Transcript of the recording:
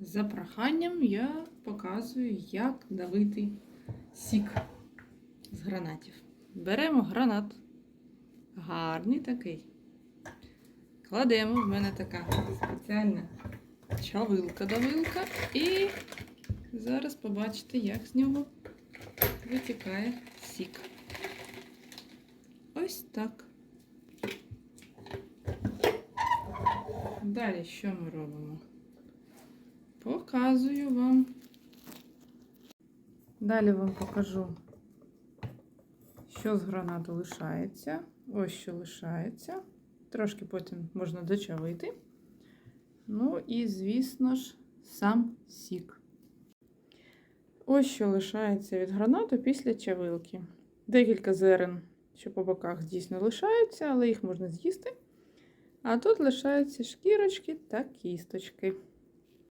За проханням я показую, як давити сік з гранатів. Беремо гранат. Гарний такий. Кладемо, в мене така спеціальна чавилка-давилка. І зараз побачите, як з нього витікає сік. Ось так. Далі що ми робимо? Показую вам. Далі вам покажу, що з гранату лишається. Ось що лишається. Трошки потім можна дочавити. Ну і, звісно ж, сам сік. Ось що лишається від гранату після чавилки. Декілька зерен, що по боках дійсно лишаються, але їх можна з'їсти. А тут лишаються шкірочки та кісточки.